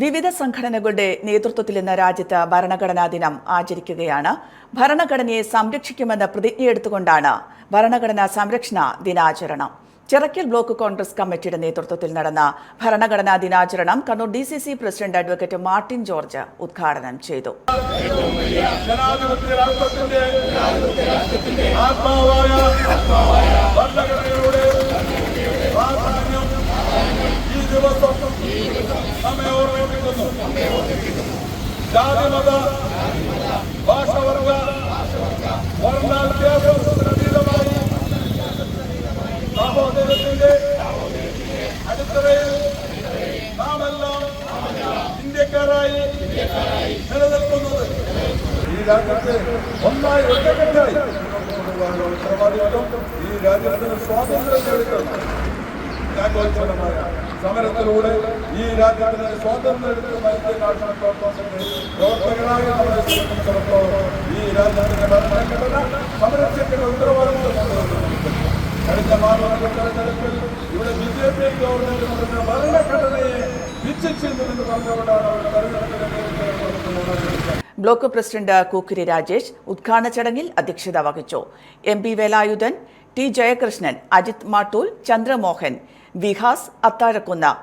വിവിധ സംഘടനകളുടെ നേതൃത്വത്തിൽ ഇന്ന് രാജ്യത്ത് ഭരണഘടനാ ദിനം ആചരിക്കുകയാണ്. ഭരണഘടനയെ സംരക്ഷിക്കുമെന്ന പ്രതിജ്ഞയെടുത്തുകൊണ്ടാണ് ഭരണഘടനാ സംരക്ഷണ ദിനാചരണം. ചിറക്കൽ ബ്ലോക്ക് കോൺഗ്രസ് കമ്മിറ്റിയുടെ നേതൃത്വത്തിൽ നടന്ന ഭരണഘടനാ ദിനാചരണം Kannur D C C president advocate Martin George ഉദ്ഘാടനം ചെയ്തു. ആത്മാവായ ഓർമ്മിപ്പിക്കുന്നു. ജാതിമത ഭാഷവർഗ വർണാഭ്യാസത്തിനതീതമായി സഹോദരത്തിന്റെ അടിത്തറയിൽ നാമെല്ലാം ഇന്ത്യക്കാരായി നിലനിൽക്കുന്നത്. ഈ രാജ്യത്തെ ഒന്നായി ഒറ്റക്കെട്ടായി ഉത്തരവാദിത്വം ഈ രാജ്യത്തിന് സ്വാതന്ത്ര്യം ഞാൻ ത്യാഗോത്സവമായ സമരത്തിലൂടെ ഈ രാജ്യത്തിന് സ്വാതന്ത്ര്യം മത്സ്യ നാഷണൽ കോർപ്പറേഷന്റെ പ്രവർത്തകരായ നമ്മളെ സംബന്ധിച്ചിടത്തോളം ഈ രാജ്യത്തിന്റെ ഭരണഘടന സംരക്ഷിക്കുന്ന ഉത്തരവാദിത്വം കഴിഞ്ഞ പാർലമെന്റ് തെരഞ്ഞെടുപ്പിൽ ഇവിടെ ബി ജെ പി ഗവൺമെന്റ് പറഞ്ഞ ഭരണഘടനയെ വിച്ഛിച്ചിരുന്നുവെന്ന് പറഞ്ഞുകൊണ്ടാണ് അവർ തെരഞ്ഞെടുപ്പിനെ ബ്ലോക്ക് പ്രസിഡന്റ് കൂക്കിരി രാജേഷ് ഉദ്ഘാടന ചടങ്ങിൽ അധ്യക്ഷത വഹിച്ചു. M P Velayudhan T Jayakrishnan Ajith Mattool Chandramohan Vihas Athazhakkunnu.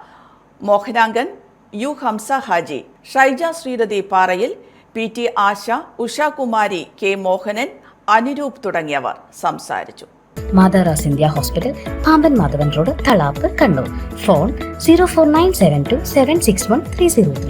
Mohanangan U Hamsa Haji. Shaija Sreerathi Parayil P T Asha Ushakumari K Mohanan Anuroop തുടങ്ങിയവർ സംസാരിച്ചു. മാതാറാസ് India hospital Pamban Madhavan road Thalap Kannur. Phone zero four nine seven two seven six one three zero